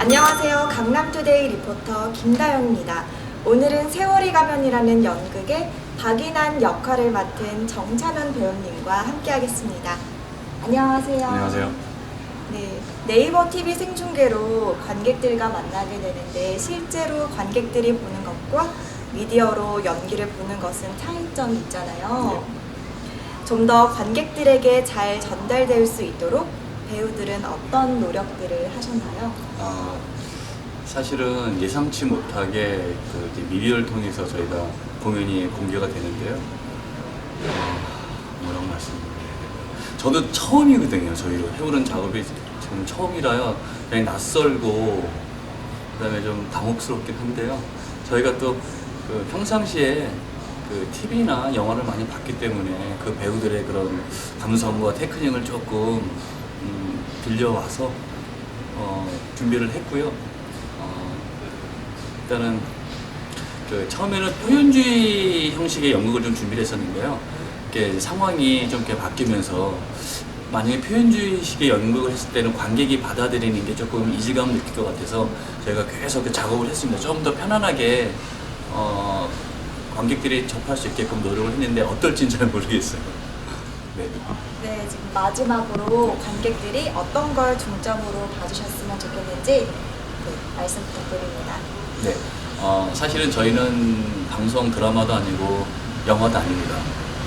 안녕하세요. 강남투데이 리포터 김다영입니다. 오늘은 세월이 가면이라는 연극의 박인한 역할을 맡은 정찬원 배우님과 함께하겠습니다. 안녕하세요. 안녕하세요. 네, 네이버 TV 생중계로 관객들과 만나게 되는데 실제로 관객들이 보는 것과 미디어로 연기를 보는 것은 차이점이 있잖아요. 좀더 관객들에게 잘 전달될 수 있도록 배우들은 어떤 노력들을 하셨나요? 아, 사실은 예상치 못하게 그 미디어를 통해서 저희가 공연이 공개가 되는데요. 아, 뭐라고 말씀드려요? 저도 처음이거든요. 저희 해오는 작업이 지금 처음이라요. 굉장히 낯설고 그다음에 좀 당혹스럽긴 한데요. 저희가 또 그 평상시에 그 TV나 영화를 많이 봤기 때문에 그 배우들의 그런 감성과 테크닉을 조금 음, 빌려와서 어, 준비를 했고요. 어, 일단은 그 처음에는 표현주의 형식의 연극을 좀 준비를 했었는데요. 이렇게 상황이 좀 이렇게 바뀌면서 만약에 표현주의식의 연극을 했을 때는 관객이 받아들이는 게 조금 이질감을 느낄 것 같아서 저희가 계속 그 작업을 했습니다. 좀 더 편안하게 어, 관객들이 접할 수 있게끔 노력을 했는데 어떨지는 잘 모르겠어요. 네. 네, 지금 마지막으로 관객들이 어떤 걸 중점으로 봐주셨으면 좋겠는지 네, 말씀 부탁드립니다. 네. 어, 사실은 저희는 방송 드라마도 아니고 영화도 아닙니다.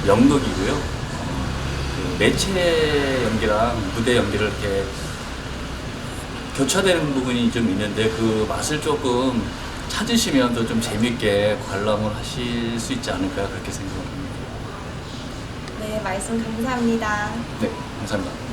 연극이고요. 어, 그 매체 연기랑 무대 연기를 이렇게 교차되는 부분이 좀 있는데 그 맛을 조금 찾으시면 더 좀 재밌게 관람을 하실 수 있지 않을까 그렇게 생각합니다. 네, 말씀 감사합니다. 네, 감사합니다.